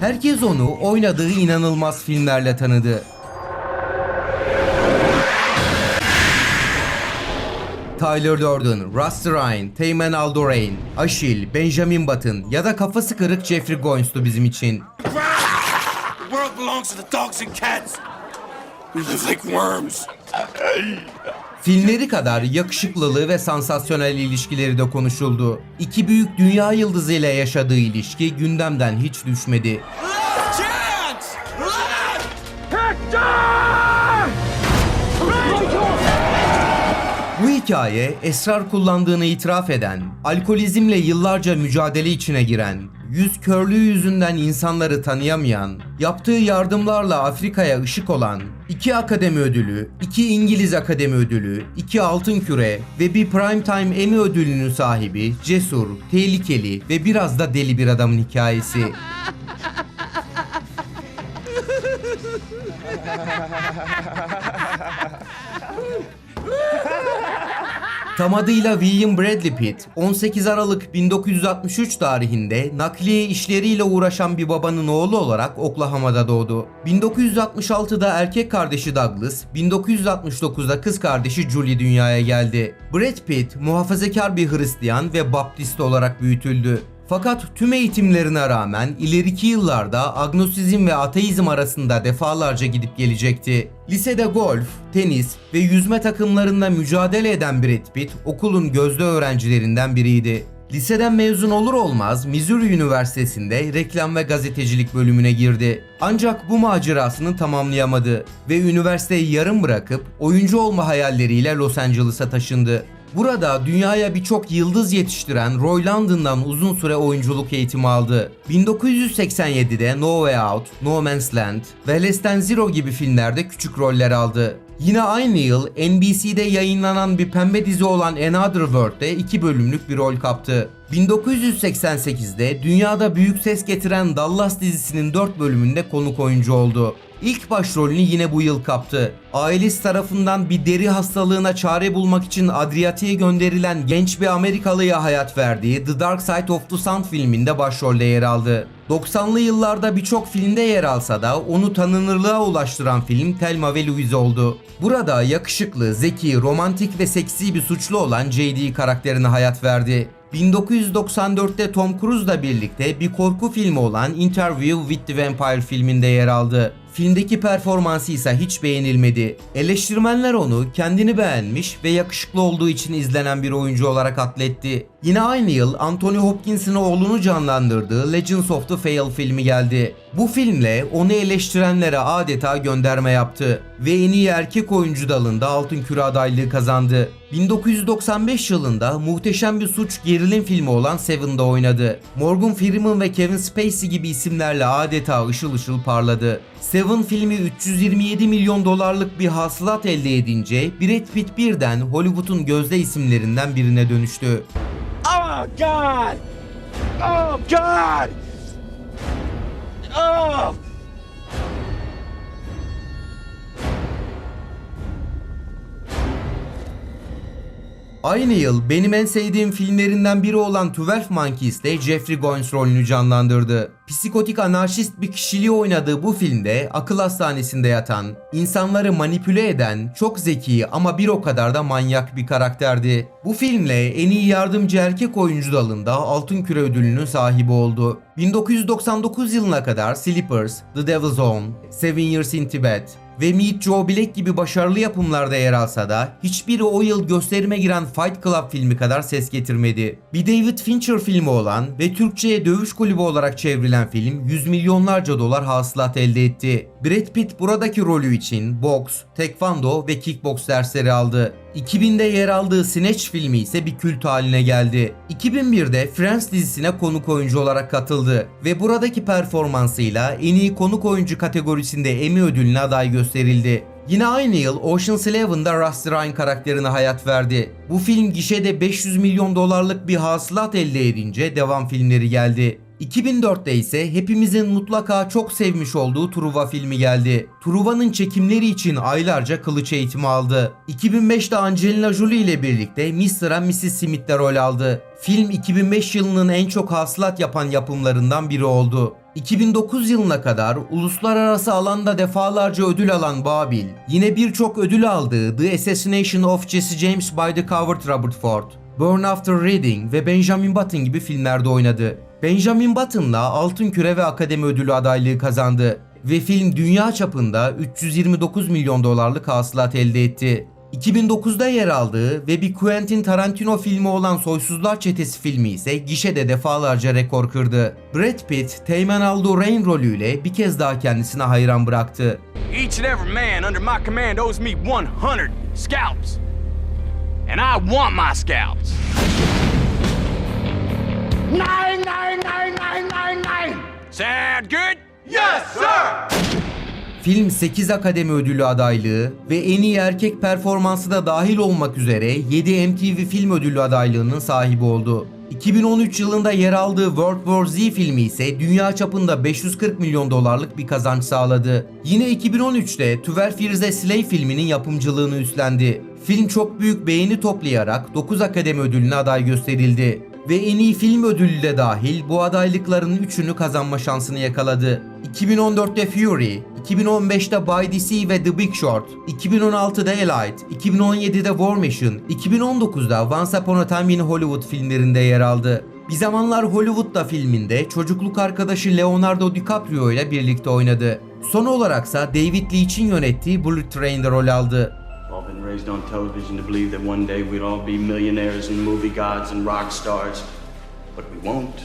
Herkes onu oynadığı inanılmaz filmlerle tanıdı. Tyler Durden, Rusty Ryan, Teymen Aldorain, Achille, Benjamin Button ya da kafası kırık Jeffrey Goins'tu bizim için. Filmleri kadar yakışıklılığı ve sansasyonel ilişkileri de konuşuldu. İki büyük dünya yıldızı ile yaşadığı ilişki gündemden hiç düşmedi. Bu hikaye esrar kullandığını itiraf eden, alkolizmle yıllarca mücadele içine giren, yüz körlüğü yüzünden insanları tanıyamayan, yaptığı yardımlarla Afrika'ya ışık olan, iki akademi ödülü, iki İngiliz akademi ödülü, iki altın küre ve bir Primetime Emmy ödülünün sahibi, cesur, tehlikeli ve biraz da deli bir adamın hikayesi. Tam adıyla William Bradley Pitt, 18 Aralık 1963 tarihinde nakliye işleriyle uğraşan bir babanın oğlu olarak Oklahoma'da doğdu. 1966'da erkek kardeşi Douglas, 1969'da kız kardeşi Julie dünyaya geldi. Brad Pitt muhafazakar bir Hristiyan ve Baptist olarak büyütüldü. Fakat tüm eğitimlerine rağmen ileriki yıllarda agnosizm ve ateizm arasında defalarca gidip gelecekti. Lisede golf, tenis ve yüzme takımlarında mücadele eden Brad Pitt okulun gözde öğrencilerinden biriydi. Liseden mezun olur olmaz Missouri Üniversitesi'nde reklam ve gazetecilik bölümüne girdi. Ancak bu macerasını tamamlayamadı ve üniversiteyi yarım bırakıp oyuncu olma hayalleriyle Los Angeles'a taşındı. Burada dünyaya birçok yıldız yetiştiren Roy London'dan uzun süre oyunculuk eğitimi aldı. 1987'de No Way Out, No Man's Land ve Less Than Zero gibi filmlerde küçük roller aldı. Yine aynı yıl NBC'de yayınlanan bir pembe dizi olan Another World'de iki bölümlük bir rol kaptı. 1988'de dünyada büyük ses getiren Dallas dizisinin 4 bölümünde konuk oyuncu oldu. İlk başrolünü yine bu yıl kaptı. Ailesi tarafından bir deri hastalığına çare bulmak için Adriyatik'e gönderilen genç bir Amerikalıya hayat verdiği The Dark Side of the Sun filminde başrolde yer aldı. 90'lı yıllarda birçok filmde yer alsa da onu tanınırlığa ulaştıran film Thelma ve Louise oldu. Burada yakışıklı, zeki, romantik ve seksi bir suçlu olan J.D. karakterine hayat verdi. 1994'te Tom Cruise'la birlikte bir korku filmi olan Interview with the Vampire filminde yer aldı. Filmdeki performansı ise hiç beğenilmedi. Eleştirmenler onu kendini beğenmiş ve yakışıklı olduğu için izlenen bir oyuncu olarak atletti. Yine aynı yıl Anthony Hopkins'in oğlunu canlandırdığı Legends of the Fail filmi geldi. Bu filmle onu eleştirenlere adeta gönderme yaptı ve en iyi erkek oyuncu dalında Altın Küre adaylığı kazandı. 1995 yılında muhteşem bir suç gerilim filmi olan Seven'da oynadı. Morgan Freeman ve Kevin Spacey gibi isimlerle adeta ışıl ışıl parladı. Seven filmi 327 milyon dolarlık bir hasılat elde edince Brad Pitt birden Hollywood'un gözde isimlerinden birine dönüştü. Oh, God! Oh, God! Oh! Aynı yıl benim en sevdiğim filmlerinden biri olan 12 Monkeys'te Jeffrey Goins rolünü canlandırdı. Psikotik anarşist bir kişiliği oynadığı bu filmde akıl hastanesinde yatan, insanları manipüle eden, çok zeki ama bir o kadar da manyak bir karakterdi. Bu filmle en iyi yardımcı erkek oyuncu dalında Altın Küre ödülünün sahibi oldu. 1999 yılına kadar Sleepers, The Devil's Own, Seven Years in Tibet, ve Meet Joe Black gibi başarılı yapımlarda yer alsa da hiçbiri o yıl gösterime giren Fight Club filmi kadar ses getirmedi. Bir David Fincher filmi olan ve Türkçe'ye dövüş kulübü olarak çevrilen film yüz milyonlarca dolar hasılat elde etti. Brad Pitt buradaki rolü için boks, tekvando ve kickboks dersleri aldı. 2000'de yer aldığı Snatch filmi ise bir kült haline geldi. 2001'de Friends dizisine konuk oyuncu olarak katıldı ve buradaki performansıyla en iyi konuk oyuncu kategorisinde Emmy ödülüne aday gösterildi. Yine aynı yıl Ocean's Eleven'da Rusty Ryan karakterine hayat verdi. Bu film gişede 500 milyon dolarlık bir hasılat elde edince devam filmleri geldi. 2004'te ise hepimizin mutlaka çok sevmiş olduğu Truva filmi geldi. Truva'nın çekimleri için aylarca kılıç eğitimi aldı. 2005'te Angelina Jolie ile birlikte Mr. and Mrs. Smith'te rol aldı. Film 2005 yılının en çok hasılat yapan yapımlarından biri oldu. 2009 yılına kadar uluslararası alanda defalarca ödül alan Babil, yine birçok ödül aldığı The Assassination of Jesse James by the Coward Robert Ford, Burn After Reading ve Benjamin Button gibi filmlerde oynadı. Benjamin Button'la Altın Küre ve Akademi Ödülü adaylığı kazandı ve film dünya çapında 329 milyon dolarlık hasılat elde etti. 2009'da yer aldığı ve bir Quentin Tarantino filmi olan Soysuzlar Çetesi filmi ise gişede defalarca rekor kırdı. Brad Pitt, Teğmen Aldo Rain rolüyle bir kez daha kendisine hayran bıraktı. Each and every man under my command owes me 100 scalps. And I want my scalps. Yes, sir. Film 8 Akademi Ödülü adaylığı ve en iyi erkek performansı da dahil olmak üzere 7 MTV Film Ödülü adaylığının sahibi oldu. 2013 yılında yer aldığı World War Z filmi ise dünya çapında 540 milyon dolarlık bir kazanç sağladı. Yine 2013'te 12 Years a Slave filminin yapımcılığını üstlendi. Film çok büyük beğeni toplayarak 9 Akademi Ödülüne aday gösterildi ve en iyi film ödülü de dahil bu adaylıkların üçünü kazanma şansını yakaladı. 2014'te Fury, 2015'te By the Sea ve The Big Short, 2016'da Elite, 2017'de War Machine, 2019'da Once Upon a Time in Hollywood filmlerinde yer aldı. Bir zamanlar Hollywood'da filminde çocukluk arkadaşı Leonardo DiCaprio ile birlikte oynadı. Son olaraksa David Leitch'in yönettiği Bullet Train'de rol aldı. Raised on television to believe that one day we'd all be millionaires and movie gods and rock stars. But we won't.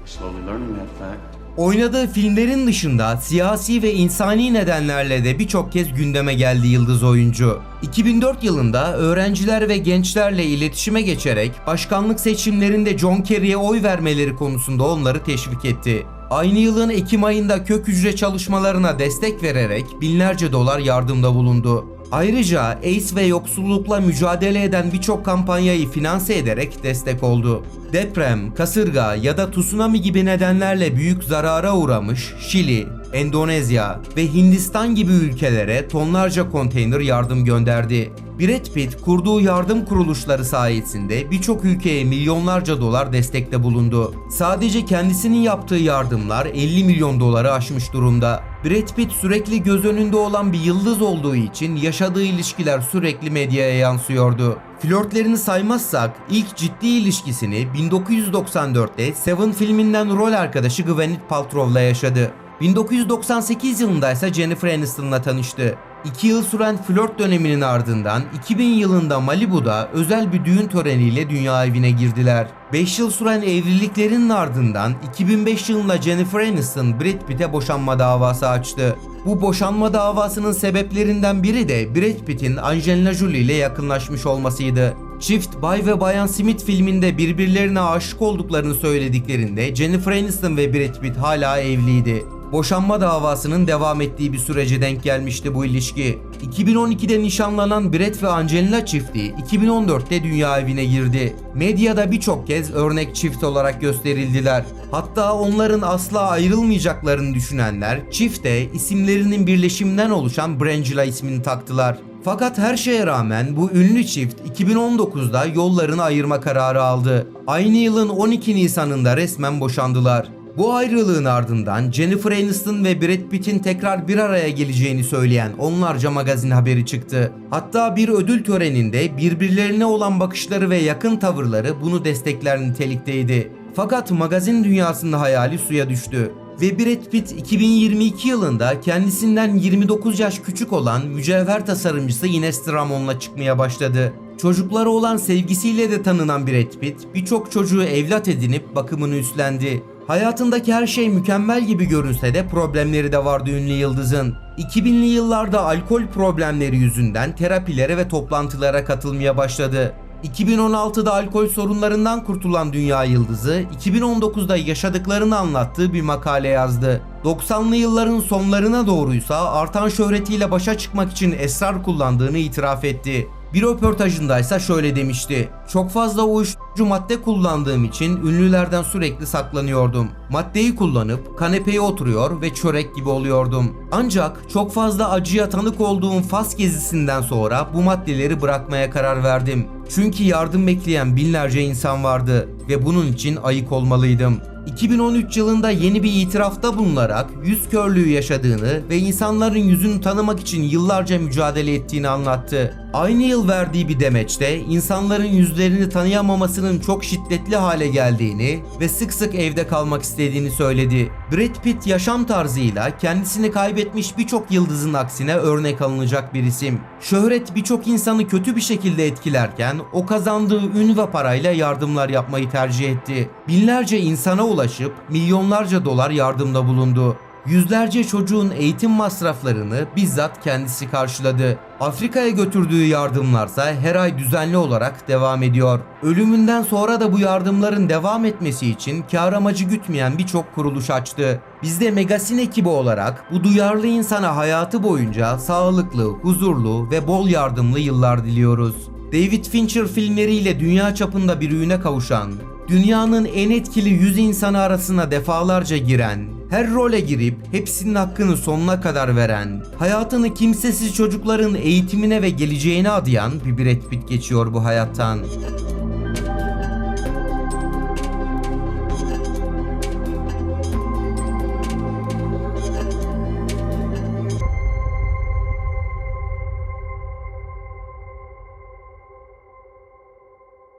We're slowly learning that fact. Oynadığı filmlerin dışında siyasi ve insani nedenlerle de birçok kez gündeme geldi yıldız oyuncu. 2004 yılında öğrenciler ve gençlerle iletişime geçerek başkanlık seçimlerinde John Kerry'e oy vermeleri konusunda onları teşvik etti. Aynı yılın Ekim ayında kök hücre çalışmalarına destek vererek binlerce dolar yardımda bulundu. Ayrıca AIDS ve yoksullukla mücadele eden birçok kampanyayı finanse ederek destek oldu. Deprem, kasırga ya da tsunami gibi nedenlerle büyük zarara uğramış Şili, Endonezya ve Hindistan gibi ülkelere tonlarca konteyner yardım gönderdi. Brad Pitt kurduğu yardım kuruluşları sayesinde birçok ülkeye milyonlarca dolar destekte bulundu. Sadece kendisinin yaptığı yardımlar 50 milyon doları aşmış durumda. Brad Pitt sürekli göz önünde olan bir yıldız olduğu için yaşadığı ilişkiler sürekli medyaya yansıyordu. Flörtlerini saymazsak ilk ciddi ilişkisini 1994'te Seven filminden rol arkadaşı Gwyneth Paltrow'la yaşadı. 1998 yılında ise Jennifer Aniston'la tanıştı. 2 yıl süren flört döneminin ardından 2000 yılında Malibu'da özel bir düğün töreniyle dünya evine girdiler. 5 yıl süren evliliklerinin ardından 2005 yılında Jennifer Aniston Brad Pitt'e boşanma davası açtı. Bu boşanma davasının sebeplerinden biri de Brad Pitt'in Angelina Jolie ile yakınlaşmış olmasıydı. Çift Bay ve Bayan Smith filminde birbirlerine aşık olduklarını söylediklerinde Jennifer Aniston ve Brad Pitt hala evliydi. Boşanma davasının devam ettiği bir sürece denk gelmişti bu ilişki. 2012'de nişanlanan Brett ve Angelina çifti 2014'te dünya evine girdi. Medyada birçok kez örnek çift olarak gösterildiler. Hatta onların asla ayrılmayacaklarını düşünenler çifte isimlerinin birleşiminden oluşan Brangela ismini taktılar. Fakat her şeye rağmen bu ünlü çift 2019'da yollarını ayırma kararı aldı. Aynı yılın 12 Nisan'ında resmen boşandılar. Bu ayrılığın ardından Jennifer Aniston ve Brad Pitt'in tekrar bir araya geleceğini söyleyen onlarca magazin haberi çıktı. Hatta bir ödül töreninde birbirlerine olan bakışları ve yakın tavırları bunu destekler nitelikteydi. Fakat magazin dünyasında hayali suya düştü ve Brad Pitt 2022 yılında kendisinden 29 yaş küçük olan mücevher tasarımcısı Ines Dramon'la çıkmaya başladı. Çocukları olan sevgisiyle de tanınan Brad Pitt birçok çocuğu evlat edinip bakımını üstlendi. Hayatındaki her şey mükemmel gibi görünse de problemleri de vardı ünlü yıldızın. 2000'li yıllarda alkol problemleri yüzünden terapilere ve toplantılara katılmaya başladı. 2016'da alkol sorunlarından kurtulan dünya yıldızı 2019'da yaşadıklarını anlattığı bir makale yazdı. 90'lı yılların sonlarına doğruysa artan şöhretiyle başa çıkmak için esrar kullandığını itiraf etti. Bir röportajında ise şöyle demişti. Çok fazla uyuşturucu madde kullandığım için ünlülerden sürekli saklanıyordum. Maddeyi kullanıp kanepeye oturuyor ve çörek gibi oluyordum. Ancak çok fazla acıya tanık olduğum Fas gezisinden sonra bu maddeleri bırakmaya karar verdim. Çünkü yardım bekleyen binlerce insan vardı ve bunun için ayık olmalıydım. 2013 yılında yeni bir itirafta bulunarak yüz körlüğü yaşadığını ve insanların yüzünü tanımak için yıllarca mücadele ettiğini anlattı. Aynı yıl verdiği bir demeçte insanların yüzlerini tanıyamamasının çok şiddetli hale geldiğini ve sık sık evde kalmak istediğini söyledi. Brad Pitt yaşam tarzıyla kendisini kaybetmiş birçok yıldızın aksine örnek alınacak bir isim. Şöhret birçok insanı kötü bir şekilde etkilerken o kazandığı ün ve parayla yardımlar yapmayı tercih etti. Binlerce insana ulaşıp milyonlarca dolar yardımda bulundu. Yüzlerce çocuğun eğitim masraflarını bizzat kendisi karşıladı. Afrika'ya götürdüğü yardımlarsa her ay düzenli olarak devam ediyor. Ölümünden sonra da bu yardımların devam etmesi için kar amacı gütmeyen birçok kuruluş açtı. Biz de Megasin ekibi olarak bu duyarlı insana hayatı boyunca sağlıklı, huzurlu ve bol yardımlı yıllar diliyoruz. David Fincher filmleriyle dünya çapında bir ününe kavuşan, dünyanın en etkili 100 insanı arasına defalarca giren, her role girip hepsinin hakkını sonuna kadar veren, hayatını kimsesiz çocukların eğitimine ve geleceğine adayan bir Brad Pitt geçiyor bu hayattan.